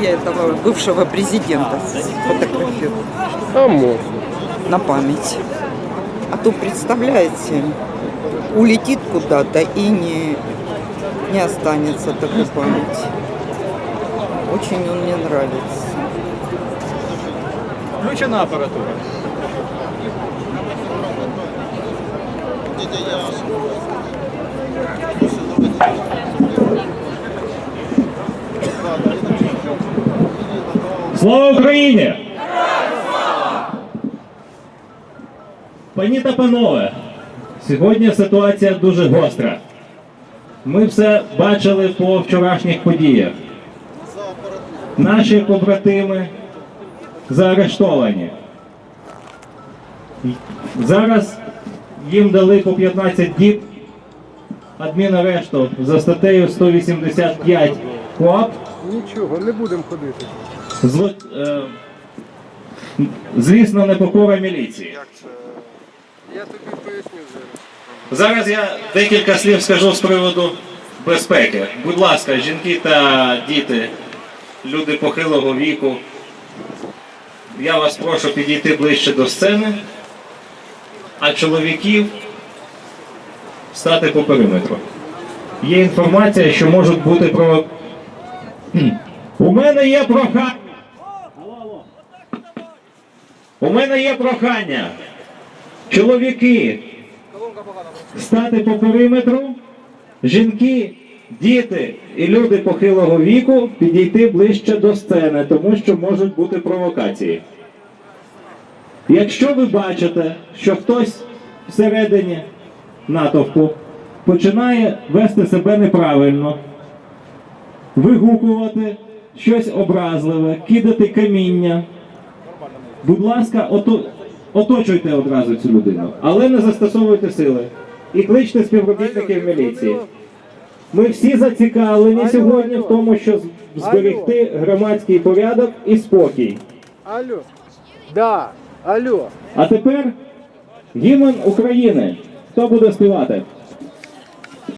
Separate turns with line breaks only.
я этого бывшего президента сфотографирую
А можно.
на память. А то, представляете, улетит куда-то и не, не останется такой памяти. Очень он мне нравится.
Включена апаратура.
Слава Україні! Пані та панове, сьогодні ситуація дуже гостра. Ми все бачили по вчорашніх подіях. Наші побратими заарештовані. Зараз їм дали по 15 діб адмінарешту за статтею 185 КОАП.
Нічого, не будемо ходити.
Зло... Е... Звісно, непокора міліції.
Я тобі поясню зараз.
Зараз я декілька слів скажу з приводу безпеки. Будь ласка, жінки та діти, люди похилого віку. Я вас прошу підійти ближче до сцени, а чоловіків стати по периметру. Є інформація, що можуть бути про. У мене є прохання. У мене є прохання. Чоловіки, стати по периметру, жінки, діти і люди похилого віку підійти ближче до сцени, тому що можуть бути провокації. Якщо ви бачите, що хтось всередині натовпу починає вести себе неправильно, вигукувати щось образливе, кидати каміння, будь ласка, ото, оточуйте одразу цю людину, але не застосовуйте сили. І кличте співробітників міліції. Ми всі зацікавлені сьогодні в тому, щоб зберегти громадський порядок і спокій.
Алло. Да. Алло.
А тепер гімн України. Хто буде співати?